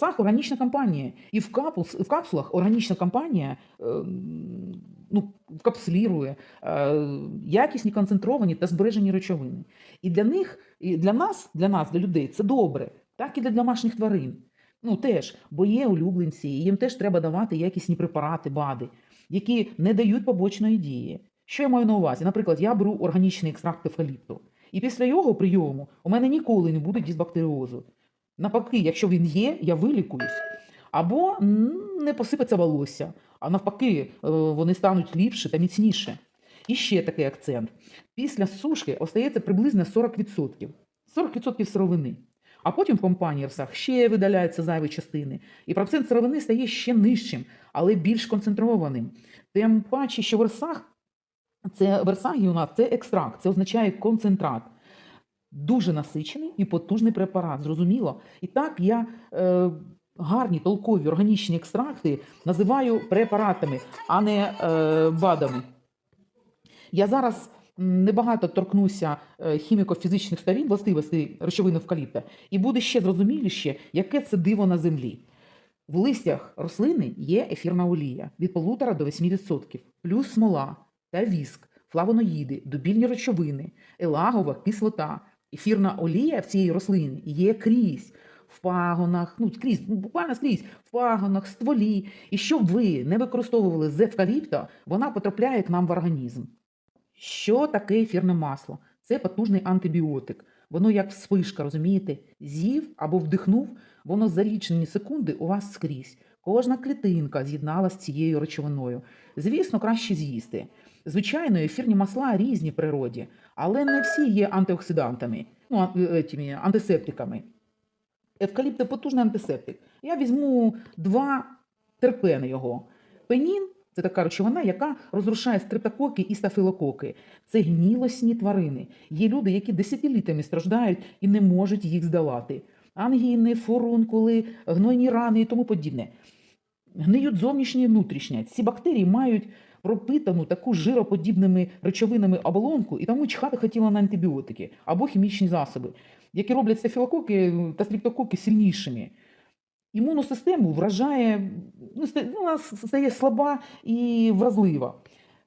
версах органічна компанія. І в, капус, в капсулах органічна компанія е, ну, капсулірує е, якісні концентровані та збережені речовини. І для них, і для нас, для нас, для людей, це добре, так і для домашніх тварин. Ну теж, бо є улюбленці, і їм теж треба давати якісні препарати, БАДи, які не дають побочної дії. Що я маю на увазі? Наприклад, я беру органічний екстракт евкаліпту, і після його прийому у мене ніколи не буде дисбактеріозу. Навпаки, якщо він є, я вилікуюсь. Або не посипеться волосся, а навпаки, е, вони стануть ліпше та міцніше. І ще такий акцент: після сушки остається приблизно 40%. 40% сировини. А потім в компанієрсах ще видаляються зайві частини, і процент сировини стає ще нижчим, але більш концентрованим. Тим паче, що версах це версагі у нас це екстракт, це означає концентрат. Дуже насичений і потужний препарат, зрозуміло. І так я е, гарні толкові органічні екстракти називаю препаратами, а не е, БАДами. Я зараз небагато торкнуся е, хіміко-фізичних сторін властивостей речовини евкаліпта, і буде ще зрозуміліше, яке це диво на землі. В листях рослини є ефірна олія від 1,5 до 8%, плюс смола та віск, флавоноїди, дубільні речовини, елагова кислота. Ефірна олія в цій рослині є крізь. В пагонах, ну скрізь, ну, буквально скрізь, в пагонах, стволі. І щоб ви не використовували з евкаліпта, вона потрапляє к нам в організм. Що таке ефірне масло? Це потужний антибіотик. Воно як вспишка, розумієте? З'їв або вдихнув, воно за лічені секунди у вас скрізь. Кожна клітинка з'єдналася з цією речовиною. Звісно, краще з'їсти. Звичайно, ефірні масла різні природі, але не всі є антиоксидантами, ну, е, антисептиками. Евкаліпт потужний антисептик. Я візьму два терпени його. Пенін це така речовина, яка розрушає стрептококи і стафілококи. Це гнілосні тварини. Є люди, які десятиліттями страждають і не можуть їх здолати. Ангіни, фурункули, гнойні рани і тому подібне. Гниють зовнішнє і внутрішнє. Ці бактерії мають пропитану таку жироподібними речовинами оболонку, і тому чхати хотіла на антибіотики або хімічні засоби, які роблять стафілококи та стрептококи сильнішими. Імунну систему вражає, ну, ну, вона стає слаба і вразлива.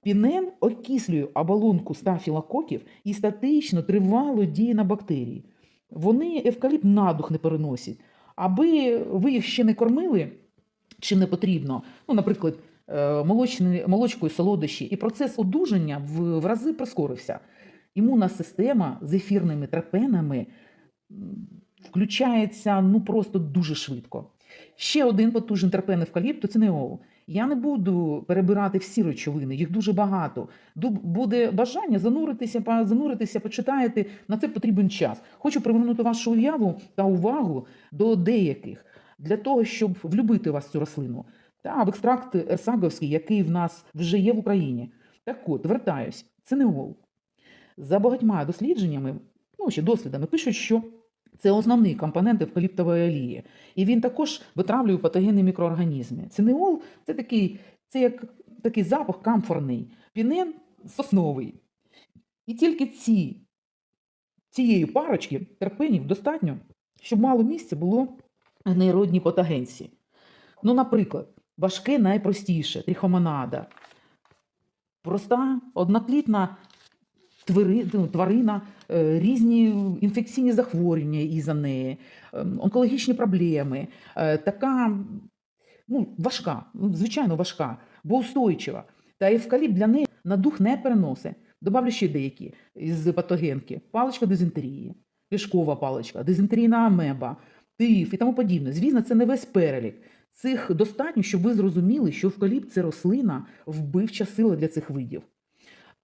Пінен окислює оболонку стафілококів і статично тривало діє на бактерії. Вони евкаліпт на дух не переносять. Аби ви їх ще не кормили, чим не потрібно, ну, наприклад, е, молочні, молочкою солодощі, і процес одужання в, в рази прискорився. Імунна система з ефірними трапенами включається ну просто дуже швидко. Ще один потужний терпен евкаліпту – це неол. Я не буду перебирати всі речовини, їх дуже багато. Буде бажання зануритися, зануритися, почитаєте. На це потрібен час. Хочу привернути вашу уяву та увагу до деяких для того, щоб влюбити вас цю рослину. Та в екстракт ерсаговський, який в нас вже є в Україні. Так от, вертаюсь, це неол. За багатьма дослідженнями, ну ще дослідами, пишуть, що це основний компонент евкаліптової олії. І він також витравлює патогенні мікроорганізми. Цинеол це такий, це як такий запах камфорний, пінен сосновий. І тільки ці, цієї парочки терпенів достатньо, щоб мало місця було гнейродній патогенці. Ну, наприклад, важке найпростіше трихомонада. Проста одноклітна ну, тварина, е, різні інфекційні захворювання із-за неї, ем, онкологічні проблеми. Е, Така ну, важка, ну, звичайно важка, бо устойчива. Та евкаліпт для неї на дух не переносить. Добавлю ще деякі з патогенки: паличка дизентерії, пішкова паличка, дизентерійна амеба, тиф і тому подібне. Звісно, це не весь перелік. Цих достатньо, щоб ви зрозуміли, що евкаліпт – це рослина, вбивча сила для цих видів.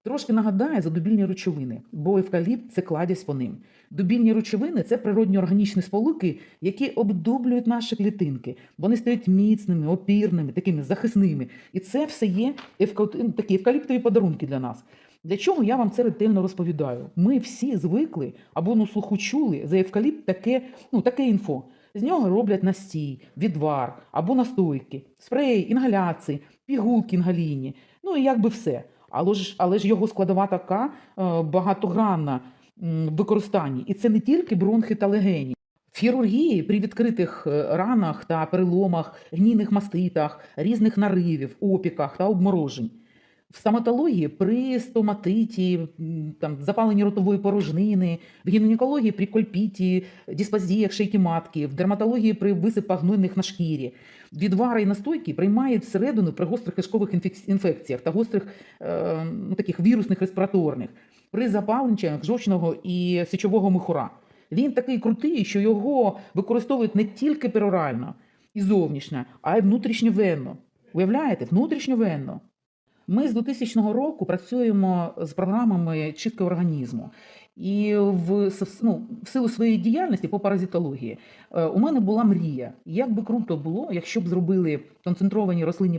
Трошки нагадаю за дубільні речовини, бо евкаліпт це кладязь по ним. Дубільні речовини це природні органічні сполуки, які обдублюють наші клітинки. Вони стають міцними, опірними, такими захисними. І це все є такі евкаліптові подарунки для нас. Для чого я вам це ретельно розповідаю? Ми всі звикли або на слуху чули за евкаліпт таке, ну, таке інфо. З нього роблять настій, відвар або настойки, спреї, інгаляції, пігулки інгалійні. Ну і якби все. Але ж, але ж його складова така е, багатогранна в використанні. І це не тільки бронхи та легені. В хірургії при відкритих е, ранах та переломах, гнійних маститах, різних наривів, опіках та обморожень. В стоматології при стоматиті, там, запаленні ротової порожнини, в гінекології при кольпіті, дисплазіях шийки матки, в дерматології при висипах гнойних на шкірі. Відвари і настойки приймають всередину при гострих кишкових інфекціях та гострих е, ну, таких вірусних респіраторних, при запаленнях жовчного і сечового михура. Він такий крутий, що його використовують не тільки перорально і зовнішньо, а й внутрішньовенно. Уявляєте, внутрішньовенно. Ми з 2000 року працюємо з програмами чистки організму. І в, ну, в силу своєї діяльності по паразитології е, у мене була мрія. Як би круто було, якщо б зробили концентровані рослинні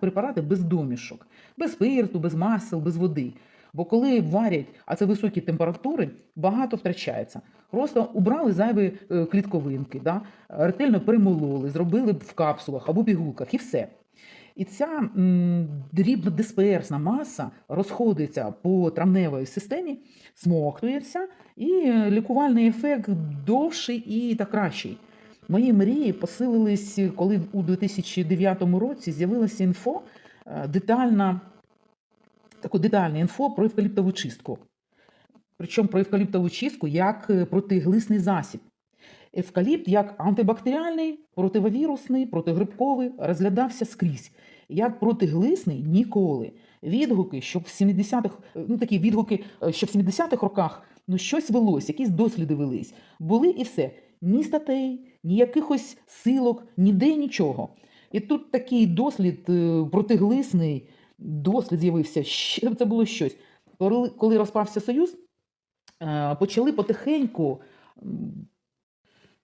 препарати, без домішок, без спирту, без масел, без води. Бо коли варять, а це високі температури, багато втрачається. Просто убрали зайві е, клітковинки, да? ретельно перемололи, зробили в капсулах або пігулках, і все. І ця м, дрібнодисперсна маса розходиться по травневій системі, смоктується, і лікувальний ефект довший і та кращий. Мої мрії посилились, коли у 2009 році з'явилася інфо, е, детальна, таке детальне інфо про евкаліптову чистку. Причому про евкаліптову чистку як протиглисний засіб. Евкаліпт як антибактеріальний, противовірусний, протигрибковий розглядався скрізь. Як протиглисний ніколи. Відгуки, щоб в 70-х, е, ну такі відгуки, е, що в 70-х роках ну щось велось, якісь досліди велись. Були і все. Ні статей, ні якихось силок, ніде нічого. І тут такий дослід е, протиглисний, дослід з'явився. Це було щось. Коли, коли розпався Союз, е, почали потихеньку.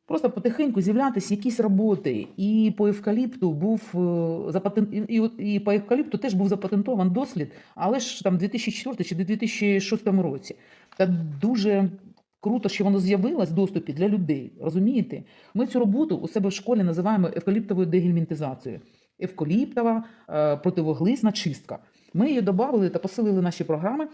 Просто потихеньку з'являтися якісь роботи. І по евкаліпту був е, запатен... і, і по евкаліпту теж був запатентован дослід, але ж там 2004 чи 2006 році. Та дуже круто, що воно з'явилось в доступі для людей. Розумієте? Ми цю роботу у себе в школі називаємо евкаліптовою дегельмінтизацією. Евкаліптова е, противоглисна чистка. Ми її додали та посилили наші програми.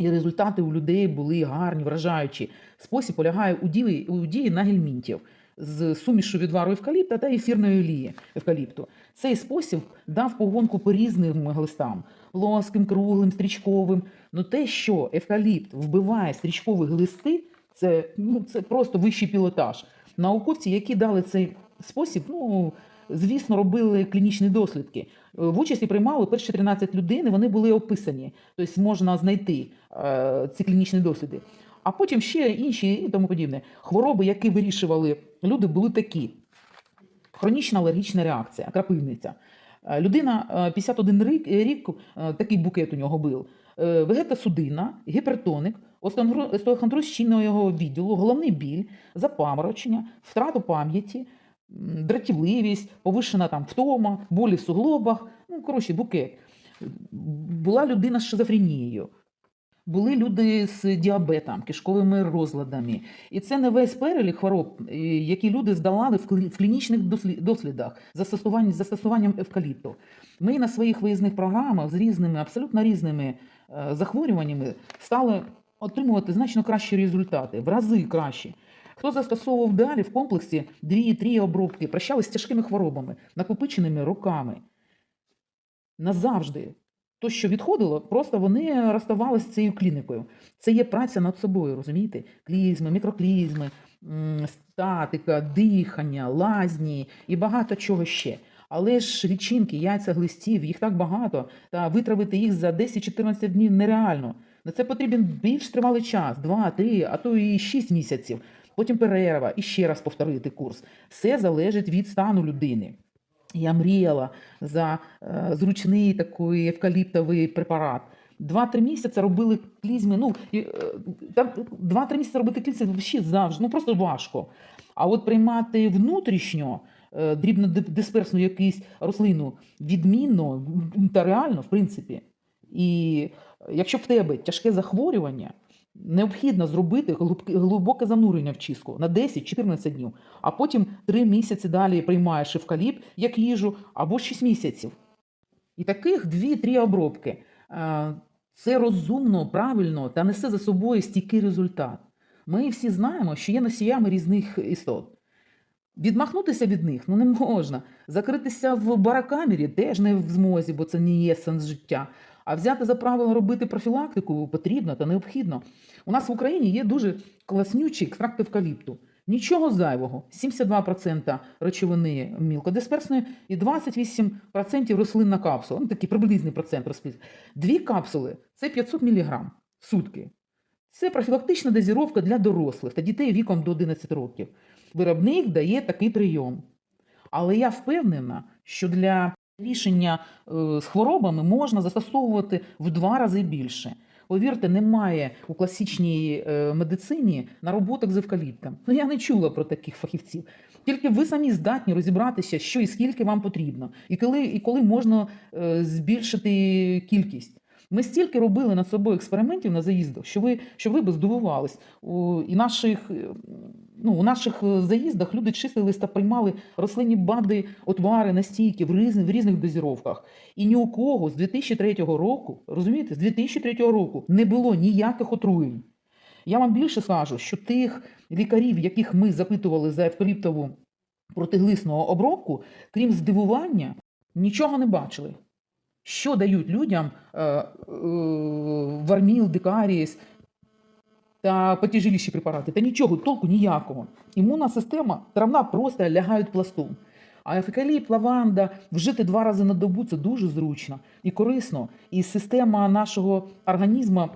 І результати у людей були гарні, вражаючі. Спосіб полягає у дії, у дії на гельмінтів з сумішу відвару евкаліпта та ефірної олії евкаліпту. Цей спосіб дав погонку по різним глистам плоским, круглим, стрічковим. Ну те, що евкаліпт вбиває стрічкові глисти, це, ну, це просто вищий пілотаж. Науковці, які дали цей спосіб, ну звісно, робили клінічні дослідки. Е, В участі приймали перші 13 людей, вони були описані. Тобто можна знайти е, ці клінічні досліди. А потім ще інші і тому подібне. Хвороби, які вирішували люди, були такі: хронічна алергічна реакція, крапивниця. Е, Людина е, 51 рік, рік такий букет у нього був. Е, Вегетосудина, гіпертоник, остеохондро- остеохондроз щільного відділу, головний біль, запаморочення, втрату пам'яті, дратівливість, повишена там втома, болі в суглобах. Ну, коротше, букет. Була людина з шизофренією. Були люди з діабетом, кишковими розладами. І це не весь перелік хвороб, е, які люди здавали в клінічних дослідах застосувань- застосуванням евкаліпту. Ми на своїх виїзних програмах з різними, абсолютно різними е, захворюваннями стали отримувати значно кращі результати, в рази кращі. Хто застосовував далі в комплексі 2-3 обробки, прощались з тяжкими хворобами, накопиченими роками. Назавжди. То, що відходило, просто вони розставалися з цією клінікою. Це є праця над собою, розумієте? Клізми, мікроклізми, статика, дихання, лазні і багато чого ще. Але ж лічинки, яйця глистів, їх так багато, та витравити їх за 10-14 днів нереально. На це потрібен більш тривалий час, 2-3, а то і 6 місяців. Потім перерва і ще раз повторити курс. Все залежить від стану людини. Я мріяла за е, зручний такий евкаліптовий препарат. Два-три місяці робили клізми. Ну, е, два-три місяці робити клізми взагалі завжди, ну просто важко. А от приймати внутрішньо е, дрібнодисперсну якусь рослину відмінно та реально, в принципі. І якщо в тебе тяжке захворювання, необхідно зробити глибоке занурення в чистку на 10-14 днів, а потім 3 місяці далі приймаєш евкаліпт як їжу або 6 місяців. І таких 2-3 обробки. Е, Це розумно, правильно та несе за собою стійкий результат. Ми всі знаємо, що є носіями різних істот. Відмахнутися від них ну не можна. Закритися в баракамері теж не в змозі, бо це не є сенс життя. А взяти за правило робити профілактику потрібно та необхідно. У нас в Україні є дуже класнючий екстракт евкаліпту. Нічого зайвого. 72% речовини мілкодисперсної і 28% рослинна капсула. Ну, такий приблизний процент розпис. Дві капсули це 500 мг в сутки. Це профілактична дозіровка для дорослих та дітей віком до 11 років. Виробник дає такий прийом. Але я впевнена, що для рішення е, з хворобами можна застосовувати в два рази більше. Повірте, немає у класичній е, медицині нароботок з евкаліптом. Ну я не чула про таких фахівців. Тільки ви самі здатні розібратися, що і скільки вам потрібно, і коли, і коли можна е, збільшити кількість. Ми стільки робили над собою експериментів на заїздах, що ви, що ви би здивувались. І наших, ну, у наших е, заїздах люди числились та приймали рослинні бади, отвари, настійки в різних, в різних дозіровках. І ні у кого з 2003 року, розумієте, з 2003 року не було ніяких отруєнь. Я вам більше скажу, що тих лікарів, яких ми запитували за евкаліптову протиглисну обробку, крім здивування, нічого не бачили. Що дають людям е, е, варміл, дикаріс та потяжеліші препарати? Та нічого, толку ніякого. Імунна система, травна просто лягають пластом. А евкаліпт, лаванда вжити два рази на добу це дуже зручно і корисно. І система нашого організму,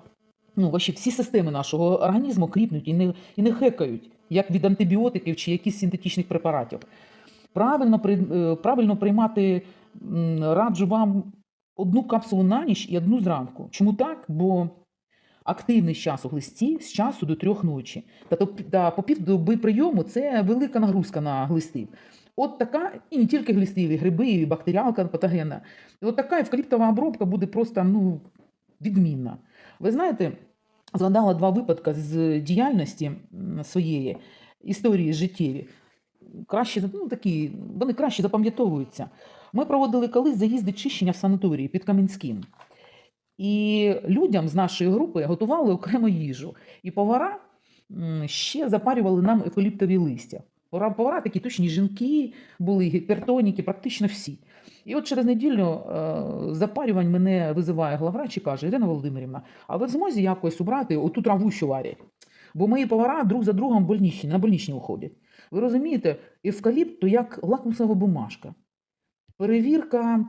ну, вообще всі системи нашого організму кріпнуть і не, і не хекають, як від антибіотиків чи якихось синтетичних препаратів. Правильно, е, правильно приймати раджу вам одну капсулу на ніч і одну зранку. Чому так? Бо активний час у глисті з часу до трьох ночі. Та, то- по півдоби прийому це велика нагрузка на глистів. От така, і не тільки глистів, і гриби, і бактеріалка патогенна. І от така евкаліптова обробка буде просто ну, відмінна. Ви знаєте, згадала два випадки з діяльності своєї історії життєві. Краще, ну, такі, вони краще запам'ятовуються. Ми проводили колись заїзди чищення в санаторії під Кам'янським. І людям з нашої групи готували окремо їжу. І повара ще запарювали нам евкаліптові листя. Повара, повара такі точні жінки були, гіпертоніки, практично всі. І от через неділю е, запарювань мене визиває главврач і каже: Ірина Володимирівна, а ви в змозі якось убрати оту траву, що варять? Бо мої повара друг за другом больничні, на больничні уходять. Ви розумієте, евкаліпт то як лакмусова бумажка. Перевірка,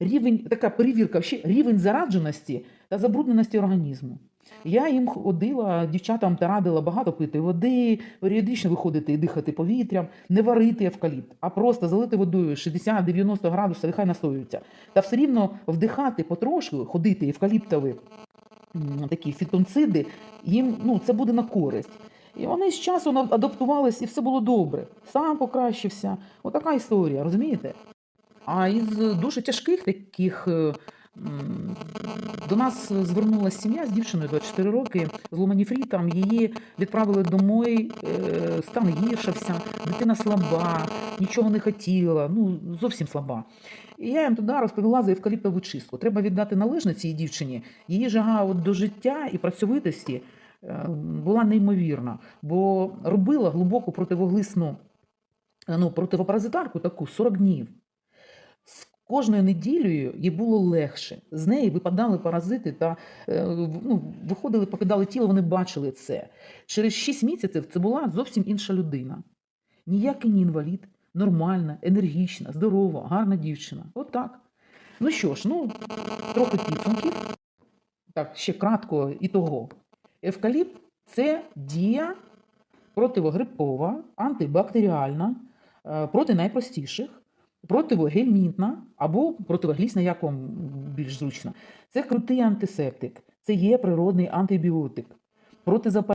рівень, така перевірка рівень зарадженості та забрудненості організму. Я їм ходила, дівчатам та радила багато пити води, періодично виходити і дихати повітрям, не варити евкаліпт, а просто залити водою 60-90 градусів, нехай настоюється. Та все рівно вдихати потрошку, ходити евкаліптові такі фітонциди, їм ну, це буде на користь. І вони з часом ад- адаптувались, і все було добре. Сам покращився. Отака історія, розумієте? А із дуже тяжких таких е, до нас звернулася сім'я з дівчиною 24 роки з ломаніфрітом. Її відправили домой, е, стан гіршився, дитина слаба, нічого не хотіла, ну зовсім слаба. І я їм туди розповіла за евкаліптову чистку. Треба віддати належне цій дівчині. Її жага от до життя і працьовитості е, була неймовірна, бо робила глибоку противоглисну ну, противопаразитарку таку 40 днів. Кожною неділею їй було легше. З неї випадали паразити та е, ну, виходили, покидали тіло, вони бачили це. Через 6 місяців це була зовсім інша людина. Ніякий не інвалід, нормальна, енергічна, здорова, гарна дівчина. От так. Ну що ж, ну, трохи підсумків. Так, ще кратко і того. Евкаліпт це дія противогрипова, антибактеріальна, е, проти найпростіших, противогельмінтна або противоглісна, як вам більш зручно. Це крутий антисептик, це є природний антибіотик, протизапальний.